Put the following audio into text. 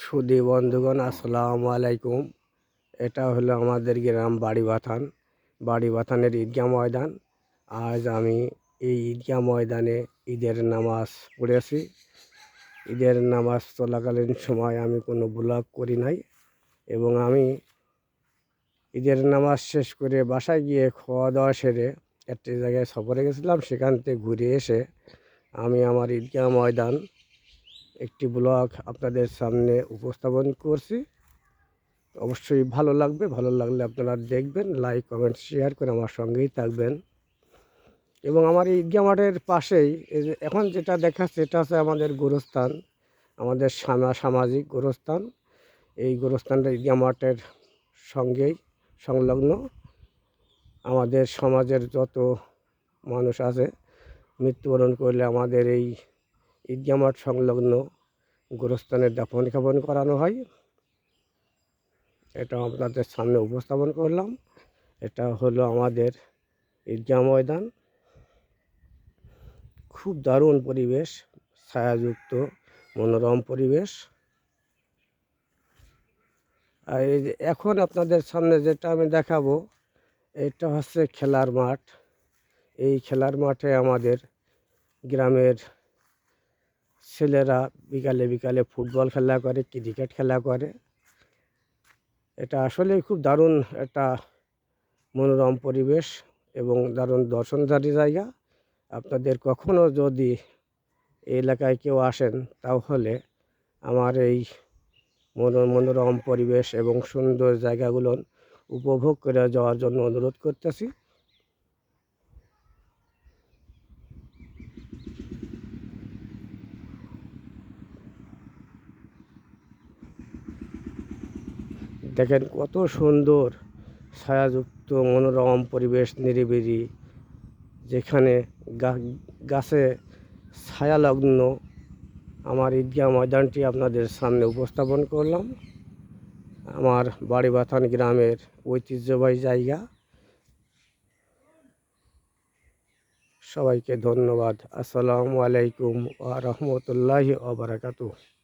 সুদী বন্ধুগণ, আসসালামু আলাইকুম। এটা হলো আমাদের গ্রাম বাড়ি বাথান বাড়ি বাথানের ঈদগাহ ময়দান। আজ আমি এই ঈদগাহ ময়দানে ঈদের নামাজ পড়েছি। ঈদের নামাজ চলাকালীন সময় আমি কোনো ব্লগ করি নাই এবং আমি ঈদের নামাজ শেষ করে বাসায় গিয়ে খাওয়া দাওয়া সেরে একটি জায়গায় সফরে গেছিলাম। সেখান থেকে ঘুরে এসে আমি আমার ঈদগাহ ময়দান একটি ব্লগ আপনাদের সামনে উপস্থাপন করছি। অবশ্যই ভালো লাগবে, ভালো লাগলে আপনারা দেখবেন লাইক কমেন্ট শেয়ার করে আমার সঙ্গেই থাকবেন। এবং আমার এই মাঠের পাশেই এখন যেটা দেখাচ্ছে, এটা হচ্ছে আমাদের গোরস্থান, আমাদের সামা- সামাজিক গোরস্থান। এই গোরস্থানটা মাঠের সঙ্গেই সংলগ্ন। আমাদের সমাজের যত মানুষ আছে, মৃত্যুবরণ করলে আমাদের এই ঈদগাহ মাঠ সংলগ্ন গোরস্থানের দাফন খাপন করানো হয়। এটা আপনাদের সামনে উপস্থাপন করলাম। এটা হলো আমাদের ঈদগাহ ময়দান। খুব দারুণ পরিবেশ, ছায়াযুক্ত, মনোরম পরিবেশ। আর এখন আপনাদের সামনে যেটা আমি দেখাবো, এটা হচ্ছে খেলার মাঠ। এই খেলার মাঠে আমাদের গ্রামের ছেলেরা বিকালে বিকালে ফুটবল খেলা করে, ক্রিকেট খেলা করে। এটা আসলে খুব দারুণ একটা মনোরম পরিবেশ এবং দারুণ দর্শনধারী জায়গা। আপনাদের কখনো যদি এলাকায় কেউ আসেন, তাহলে আমার এই মনো- মনোরম পরিবেশ এবং সুন্দর জায়গাগুলো উপভোগ করে যাওয়ার জন্য অনুরোধ করতেছি। দেখেন কত সুন্দর ছায়াযুক্ত, মনোরম পরিবেশ নিরিবিলি, যেখানে গাছে ছায়ালগ্ন আমার ঈদগাহ ময়দানটি আপনাদের সামনে উপস্থাপন করলাম। আমার বাড়িবাথান গ্রামের ঐতিহ্যবাহী জায়গা। সবাইকে ধন্যবাদ। আসসালামু আলাইকুম ওয়া রাহমাতুল্লাহি ওয়া বারাকাতুহু।